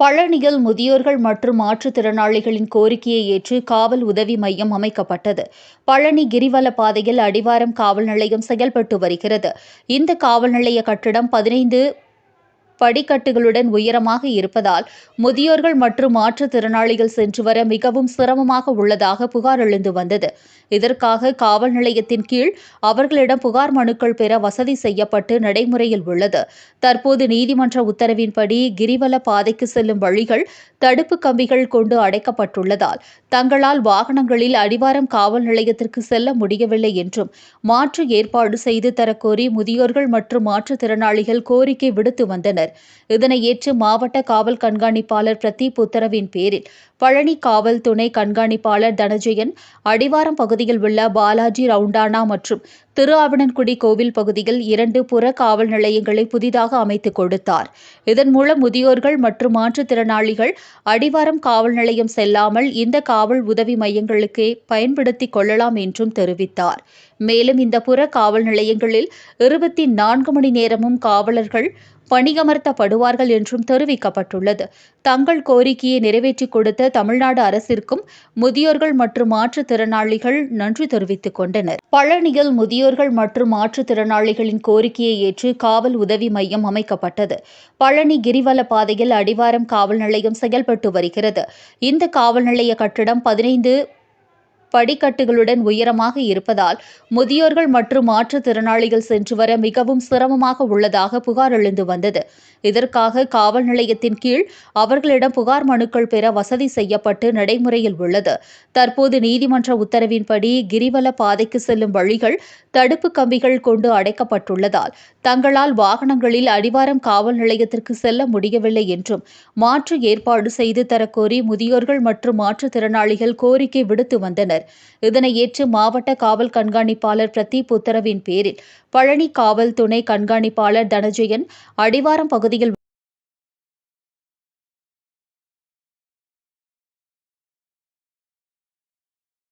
பழனியில் முதியோர்கள் மற்றும் மாற்றுத்திறனாளிகளின் கோரிக்கையை ஏற்று காவல் உதவி மையம் அமைக்கப்பட்டது. பழனி கிரிவல பாதையில் அடிவாரம் காவல் நிலையம் செயல்பட்டு வருகிறது. இந்த காவல் நிலைய கட்டிடம் பதினைந்து படிக்கட்டுகளுடன் உயரமாக இருப்பதால் முதியோர்கள் மற்றும் மாற்றுத்திறனாளிகள் சென்று வர மிகவும் சிரமமாக உள்ளதாக புகார் எழுந்து வந்தது. இதற்காக காவல் நிலையத்தின் கீழ் அவர்களிடம் புகார் மனுக்கள் பெற வசதி செய்யப்பட்டு நடைமுறையில் உள்ளது. தற்போது நீதிமன்ற உத்தரவின்படி கிரிவல பாதைக்கு செல்லும் வழிகள் தடுப்பு கம்பிகள் கொண்டு அடைக்கப்பட்டுள்ளதால் தங்களால் வாகனங்களில் அடிவாரம் காவல் நிலையத்திற்கு செல்ல முடியவில்லை என்றும் மாற்று ஏற்பாடு செய்து தரக்கோரி முதியோர்கள் மற்றும் மாற்றுத்திறனாளிகள் கோரிக்கை விடுத்து வந்தனர். இதனை ஏற்று மாவட்ட காவல் கண்காணிப்பாளர் பிரதீப் உத்தரவின் பேரில் பழனி காவல் துணை கண்காணிப்பாளர் தனஜெயன் அடிவாரம் பகுதியில் உள்ள பாலாஜி ரவுண்டானா மற்றும் திருஆவணன்குடி கோவில் பகுதியில் இரண்டு புற காவல் நிலையங்களை புதிதாக அமைத்துக் கொடுத்தார். இதன் மூலம் முதியோர்கள் மற்றும் மாற்றுத்திறனாளிகள் அடிவாரம் காவல் நிலையம் செல்லாமல் இந்த காவல் உதவி மையங்களுக்கே பயன்படுத்திக் கொள்ளலாம் என்றும் தெரிவித்தார். மேலும் இந்த புற காவல் நிலையங்களில் இருபத்தி நான்கு மணி நேரமும் காவலர்கள் பணியமர்த்தப்படுவார்கள் என்றும் தெரிவிக்கப்பட்டுள்ளது. தங்கள் கோரிக்கையை நிறைவேற்றிக் கொடுத்த தமிழ்நாடு அரசிற்கும் முதியோர்கள் மற்றும் மாற்றுத்திறனாளிகள் நன்றி தெரிவித்துக் கொண்டனர். பழனியில் முதியோர்கள் மற்றும் மாற்றுத்திறனாளிகளின் கோரிக்கையை ஏற்று காவல் உதவி மையம் அமைக்கப்பட்டது. பழனி கிரிவல பாதையில் அடிவாரம் காவல் நிலையம் செயல்பட்டு வருகிறது. இந்த காவல் நிலைய கட்டிடம் பதினைந்து படிக்கட்டுகளுடன் உயரமாக இருப்பதால் முதியோர்கள் மற்றும் மாற்றுத்திறனாளிகள் சென்று வர மிகவும் சிரமமாக உள்ளதாக புகார் எழுந்து வந்தது. இதற்காக காவல் நிலையத்தின் கீழ் அவர்களிடம் புகார் மனுக்கள் பெற வசதி செய்யப்பட்டு நடைமுறையில் உள்ளது. தற்போது நீதிமன்ற உத்தரவின்படி கிரிவல பாதைக்கு செல்லும் வழிகள் தடுப்பு கம்பிகள் கொண்டு அடைக்கப்பட்டுள்ளதால் தங்களால் வாகனங்களில் அடிவாரம் காவல் நிலையத்திற்கு செல்ல முடியவில்லை என்றும் மாற்று ஏற்பாடு செய்து தரக்கோரி முதியோர்கள் மற்றும் மாற்றுத்திறனாளிகள் கோரிக்கை விடுத்து வந்தனர். இதனை ஏற்று மாவட்ட காவல் கண்காணிப்பாளர் பிரதீப் உத்தரவின் பேரில் பழனி காவல் துணை கண்காணிப்பாளர் தனஜெயன் அடிவாரம் பகுதியில்